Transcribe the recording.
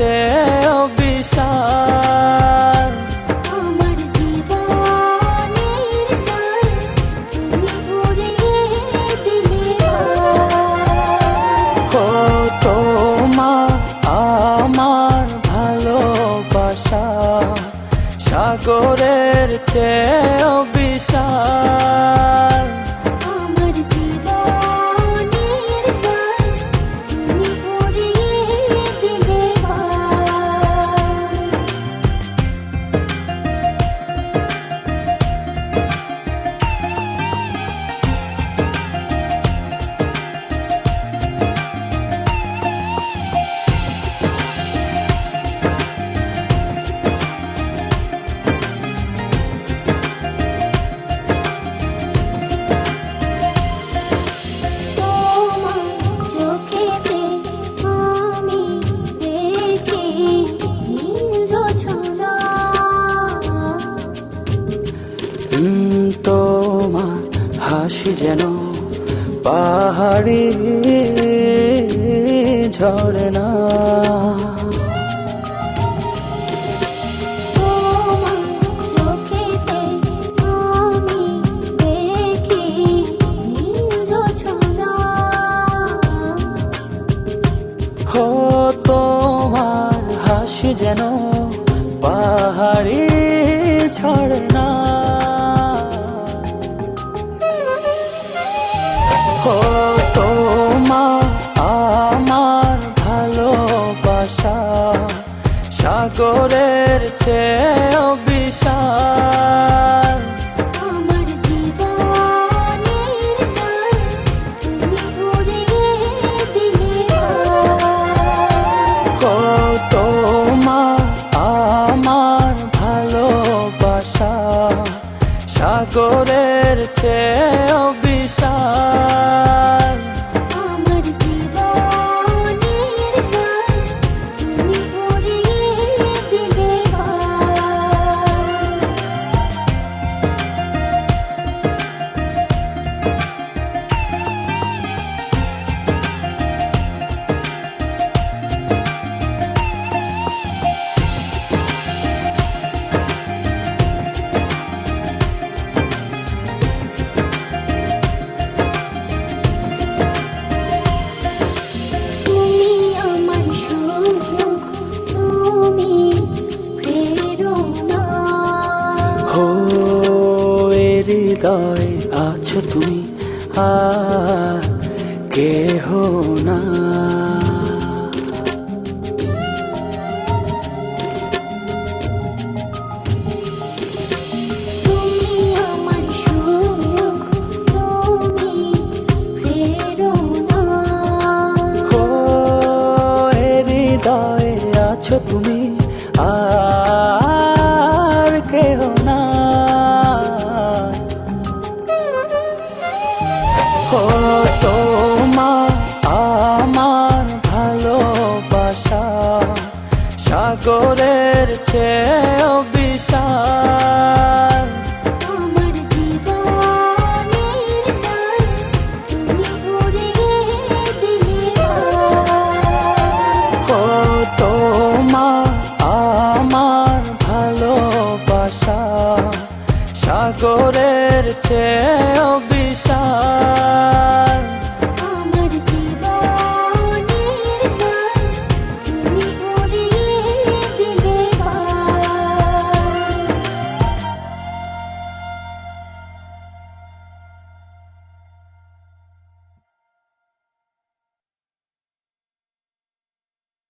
চেয়েও বিশাল আমার জীবনের গান তুমি ভরিয়ে দিলে ও তোমার আমার ভালোবাসা সাগরের চেয়েও তোমার হাসি যেন পাহাড়ি ঝরে না। ভালোবাসা। সাগরের চেয়েও বিশাল। সাগরের চেয়েও বিশাল। হৃদয় আছো তুমি আর কেহ না। আছো তুমি আর তোমার আমার ভালোবাসা। সাগরের চেয়েও বিশাল। তোমার আমার ভালোবাসা। সাগরের চেয়ে